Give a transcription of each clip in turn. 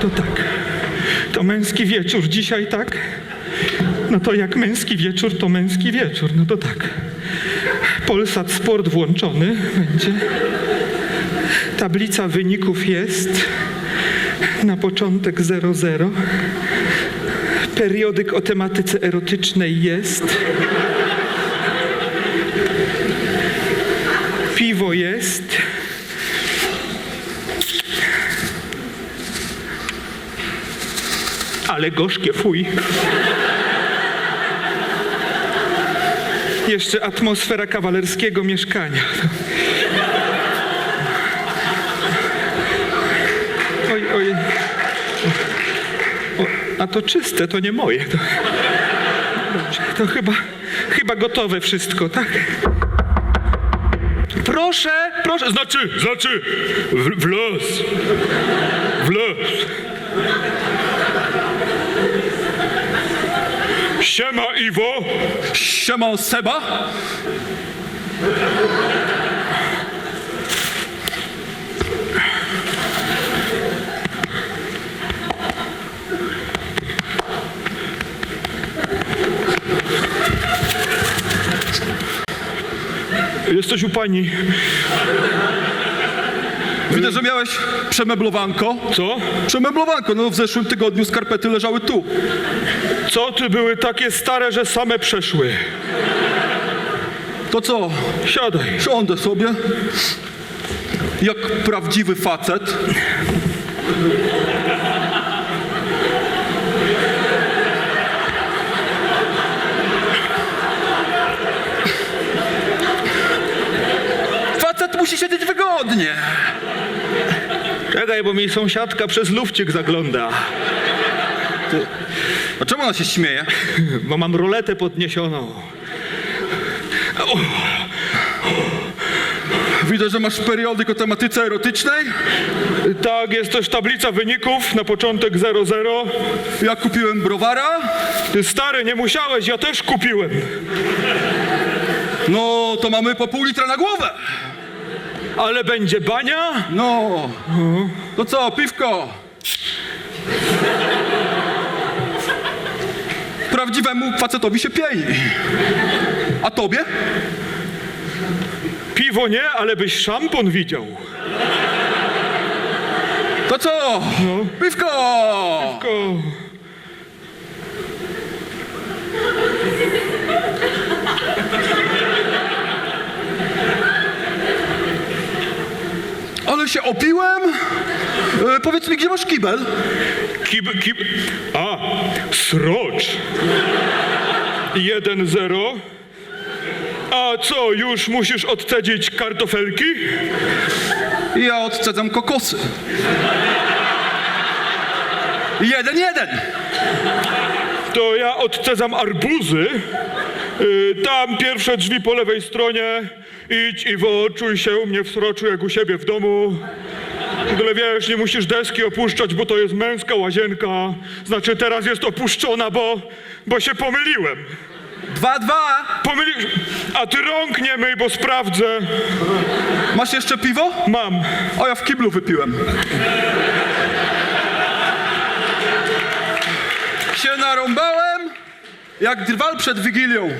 to tak. To męski wieczór dzisiaj, tak? No to jak męski wieczór, to męski wieczór. No to tak. Polsat Sport włączony będzie. Tablica wyników jest. Na początek 00. Periodyk o tematyce erotycznej jest. Piwo jest. Ale gorzkie, fuj. Jeszcze atmosfera kawalerskiego mieszkania. Oj, oj. O, a to czyste, to nie moje. To, dobrze, to chyba, chyba gotowe wszystko, tak? Proszę, proszę, znaczy, znaczy, w, w los. W los. Siema, Iwo. Siema Seba. Jesteś u pani. Widzę, że miałeś przemeblowanko. Co? Przemeblowanko, no w zeszłym tygodniu skarpety leżały tu. Co ty były takie stare, że same przeszły? To co? Siadaj. Siądę sobie. Jak prawdziwy facet. Facet musi siedzieć wygodnie. Czekaj, bo mi sąsiadka przez lufcik zagląda. A czemu ona się śmieje? Bo mam roletę podniesioną. O, Widzę, że masz periodyk o tematyce erotycznej. tak, jest też tablica wyników na początek 00. Ja kupiłem browara. Ty stary, nie musiałeś, ja też kupiłem. No, to mamy po pół litra na głowę. Ale będzie bania? No, to co, piwko? Prawdziwemu facetowi się pieni. A tobie? Piwo nie, ale byś szampon widział. To co? Piwko! Ko- Ale się opiłem. E, powiedz mi, gdzie masz kibel? Kib, kib... A, srocz. 1-0. A co, już musisz odcedzić kartofelki? Ja odcedzam kokosy. Jeden, jeden. To ja odcedzam arbuzy. Y, Tam pierwsze drzwi po lewej stronie. Idź i czuj się u mnie w sroczu jak u siebie w domu. Ogóle wiesz, nie musisz deski opuszczać, bo to jest męska łazienka. Znaczy teraz jest opuszczona, bo, bo się pomyliłem. Dwa, dwa. Pomyli... A ty rąk nie myj, bo sprawdzę. Masz jeszcze piwo? Mam. O, ja w kiblu wypiłem. Się narąbałem jak drwal przed Wigilią.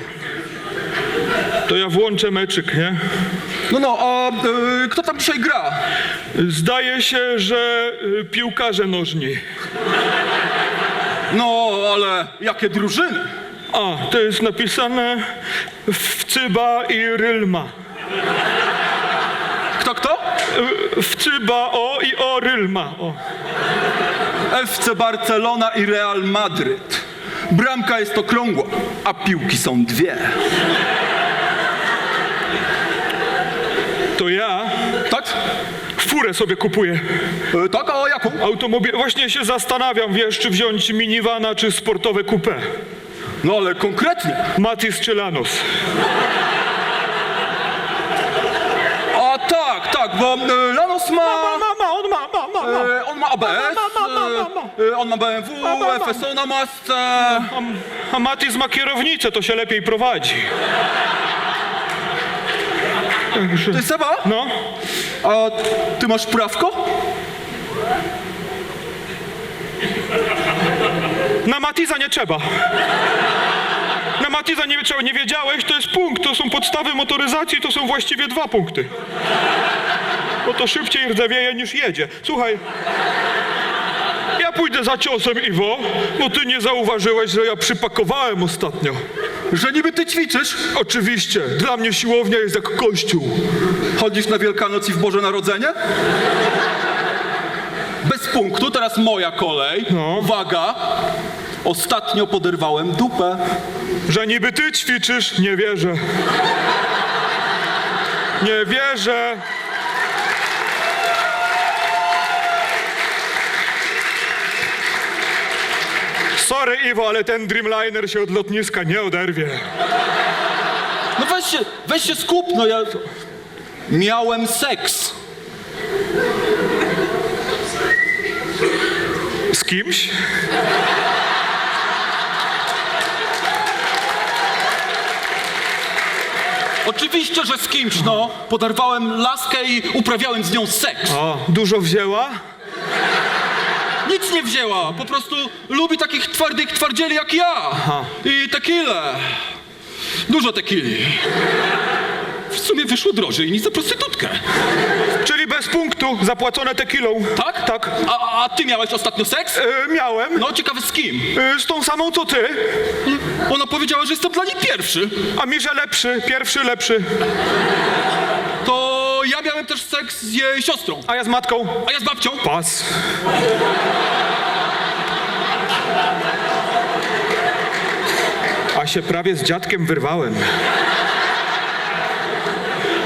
To ja włączę meczyk, nie? No, no, a y, kto tam dzisiaj gra? Zdaje się, że y, piłkarze nożni. No, ale jakie drużyny? A, to jest napisane Wcyba i Rylma. Kto, kto? Y, Wcyba o i o Rylma. O. FC Barcelona i Real Madryt. Bramka jest okrągła, a piłki są dwie. To ja Tak? furę sobie kupuję. E, tak, a jaką? Automobil. Właśnie się zastanawiam, wiesz, czy wziąć minivana, czy sportowe coupé. No ale konkretnie. Matis czy Lanos. A tak, tak, bo e, Lanos ma... ma, ma, ma, ma. E, on ma ABS, Ma, ma, ma, ma, ma. e, on ma BMW, Ma, ma, ma. FSO na masce. A, Matis ma kierownicę, to się lepiej prowadzi. Także... Ty Seba, No, a ty masz prawko? Na Matiza nie trzeba. Na Matiza nie trzeba, nie wiedziałeś, to jest punkt, to są podstawy motoryzacji, to są właściwie dwa punkty. Bo to szybciej rdzewieje niż jedzie. Słuchaj, ja pójdę za ciosem, Iwo, bo ty nie zauważyłeś, że ja przypakowałem ostatnio. Że niby ty ćwiczysz? Oczywiście, dla mnie siłownia jest jak kościół. Chodzisz na Wielkanoc i w Boże Narodzenie? Bez punktu, teraz moja kolej. No. Uwaga! Ostatnio poderwałem dupę. Że niby ty ćwiczysz, nie wierzę. Nie wierzę. Sorry, Iwo, ale ten Dreamliner się od lotniska nie oderwie. No weź się, weź się skup, no ja... Miałem seks. Z kimś? Oczywiście, że z kimś, no. Poderwałem laskę i uprawiałem z nią seks. O, dużo wzięła? Nic nie wzięła, po prostu lubi takich twardych twardzieli jak ja. I tequilę. Dużo tequili. W sumie wyszło drożej niż za prostytutkę. Czyli bez punktu, zapłacone tekilą. Tak? Tak. A, a ty miałeś ostatnio seks? E, miałem. No, ciekawe z kim? E, z tą samą co ty. Ona powiedziała, że jestem dla niej pierwszy. A mi, że lepszy, pierwszy lepszy. To ja miałem też seks z jej siostrą. A ja z matką. A ja z babcią. Pas. A się prawie z dziadkiem wyrwałem.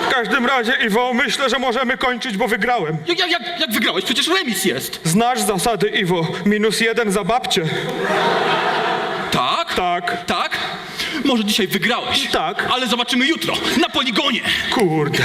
W każdym razie, Iwo, myślę, że możemy kończyć, bo wygrałem. Jak, jak, jak, jak wygrałeś? Przecież remis jest. Znasz zasady, Iwo. Minus jeden za babcię. Tak? Tak. Tak? Może dzisiaj wygrałeś. Tak. Ale zobaczymy jutro, na poligonie. Kurde.